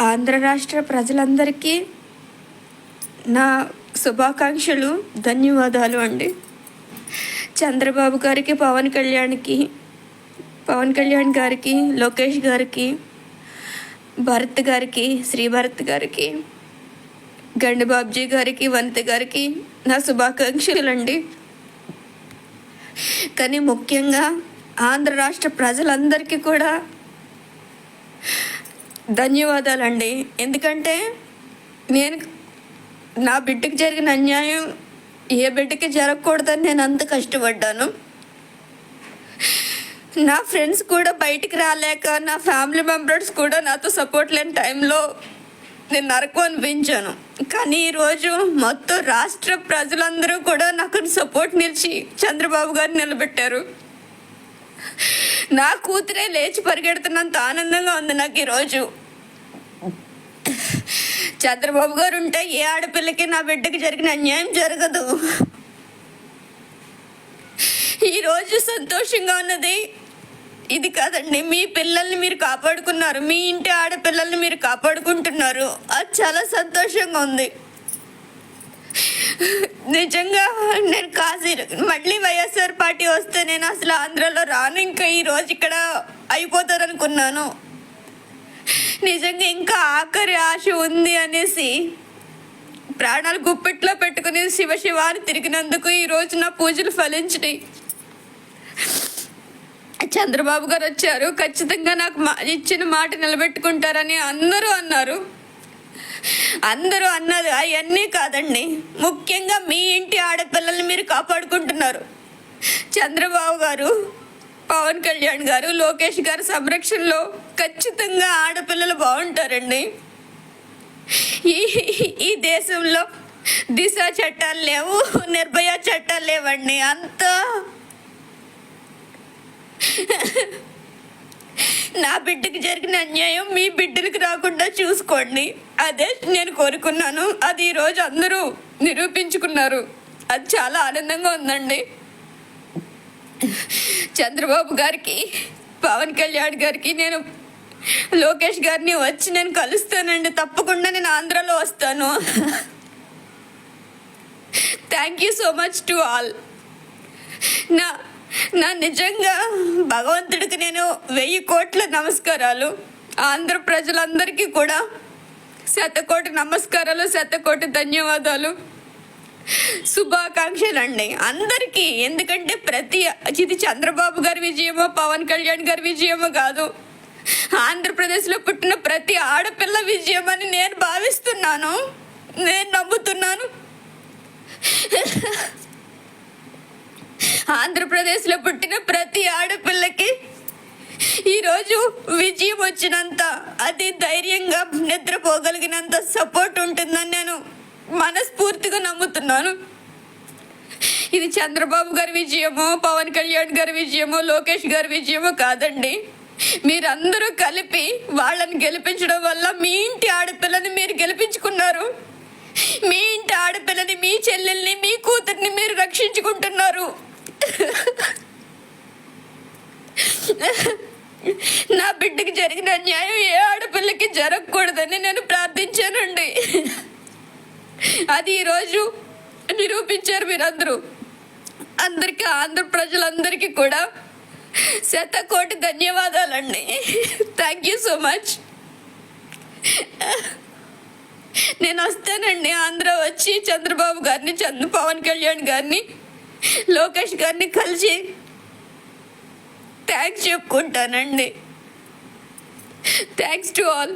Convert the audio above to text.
ఆంధ్ర రాష్ట్ర ప్రజలందరికీ నా శుభాకాంక్షలు ధన్యవాదాలు అండి. చంద్రబాబు గారికి పవన్ కళ్యాణ్కి పవన్ కళ్యాణ్ గారికి లోకేష్ గారికి భరత్ గారికి శ్రీ భరత్ గారికి గండి బాబ్జీ గారికి వనిత గారికి నా శుభాకాంక్షలు అండి. కానీ ముఖ్యంగా ఆంధ్ర రాష్ట్ర ప్రజలందరికీ కూడా ధన్యవాదాలండి. ఎందుకంటే నేను నా బిడ్డకి జరిగిన అన్యాయం ఏ బిడ్డకి జరగకూడదని నేను అంత కష్టపడ్డాను. నా ఫ్రెండ్స్ కూడా బయటికి రాలేక నా ఫ్యామిలీ మెంబర్స్ కూడా నాతో సపోర్ట్ లేని టైంలో నేను నరకం అనిపించాను. కానీ ఈరోజు మొత్తం రాష్ట్ర ప్రజలందరూ కూడా నాకు సపోర్ట్ నిలిచి చంద్రబాబు గారు నిలబెట్టారు. నా కూతురే లేచి పరిగెడుతున్నంత ఆనందంగా ఉంది నాకు ఈరోజు. చంద్రబాబు గారు ఉంటే ఏ ఆడపిల్లకి నా బిడ్డకి జరిగిన అన్యాయం జరగదు. ఈరోజు సంతోషంగా ఉన్నది. ఇది కాదండి మీ పిల్లల్ని మీరు కాపాడుకున్నారు. మీ ఇంటి ఆడపిల్లల్ని మీరు కాపాడుకుంటున్నారు. అది చాలా సంతోషంగా ఉంది. నిజంగా మళ్ళీ వైఎస్ఆర్ పార్టీ వస్తే నేను అసలు ఆంధ్రాలో రాను ఇంకా ఈరోజు ఇక్కడ అయిపోతారు అనుకున్నాను నిజంగా ఇంకా ఆఖరి ఆశ ఉంది అనేసి ప్రాణాలు గుప్పెట్లో పెట్టుకుని శివ తిరిగినందుకు ఈ రోజు నా పూజలు ఫలించినాయి. చంద్రబాబు గారు వచ్చారు ఖచ్చితంగా నాకు మా ఇచ్చిన మాట నిలబెట్టుకుంటారని అందరూ అన్నారు. అందరూ అన్నది అవన్నీ కాదండి. ముఖ్యంగా మీ ఇంటి ఆడపిల్లల్ని మీరు కాపాడుకుంటున్నారు. చంద్రబాబు గారు పవన్ కళ్యాణ్ గారు లోకేష్ గారు సంరక్షణలో ఖచ్చితంగా ఆడపిల్లలు బాగుంటారండి. ఈ ఈ దేశంలో దిశ చట్టాలు లేవు నిర్భయ చట్టాలు లేవండి. అంతా నా బిడ్డకి జరిగిన అన్యాయం మీ బిడ్డలకు రాకుండా చూసుకోండి. అదే నేను కోరుకున్నాను. అది ఈరోజు అందరూ నిరూపించుకున్నారు. అది చాలా ఆనందంగా ఉందండి. చంద్రబాబు గారికి పవన్ కళ్యాణ్ గారికి నేను లోకేష్ గారిని వచ్చి నేను కలుస్తానండి. తప్పకుండా నేను ఆంధ్రాలో వస్తాను. Thank you so much to all నా నా నిజంగా భగవంతుడికి నేను వెయ్యి కోట్ల నమస్కారాలు. ఆంధ్ర ప్రజలందరికీ కూడా శతకోటి నమస్కారాలు శతకోటి ధన్యవాదాలు. శుభాకాంక్షలు అండి అందరికీ ఎందుకంటే ప్రతి ఇది చంద్రబాబు గారి విజయమో పవన్ కళ్యాణ్ గారి విజయమో కాదు. ఆంధ్రప్రదేశ్లో పుట్టిన ప్రతి ఆడపిల్ల విజయం అని నేను భావిస్తున్నాను. నేను నమ్ముతున్నాను. ఆంధ్రప్రదేశ్లో పుట్టిన ప్రతి ఆడపిల్లకి ఈరోజు విజయం వచ్చినంత అతి ధైర్యంగా నిద్రపోగలిగినంత సపోర్ట్ ఉంటుందని నేను మనస్ఫూర్తిగా నమ్ముతున్నాను. ఇది చంద్రబాబు గారి విజయమో పవన్ కళ్యాణ్ గారి విజయమో లోకేష్ గారి విజయమో కాదండి. మీరందరూ కలిపి వాళ్ళని గెలిపించడం వల్ల మీ ఇంటి ఆడపిల్లని మీరు గెలిపించుకున్నారు. మీ ఇంటి ఆడపిల్లని మీ చెల్లెల్ని మీ కూతుర్ని మీరు రక్షించుకుంటున్నారు. నా బిడ్డకి జరిగిన అన్యాయం ఏ ఆడపిల్లకి జరగకూడదని నేను ప్రార్థించానండి. అది ఈరోజు నిరూపించారు మీరందరూ. అందరికీ ఆంధ్ర ప్రజలందరికీ కూడా శతకోటి ధన్యవాదాలండి. థ్యాంక్ యూ సో మచ్ నేను వస్తానండి ఆంధ్ర వచ్చి చంద్రబాబు గారిని చంద్ర పవన్ కళ్యాణ్ గారిని లోకేష్ గారిని కలిసి థ్యాంక్స్ చెప్పుకుంటానండి. Thanks to all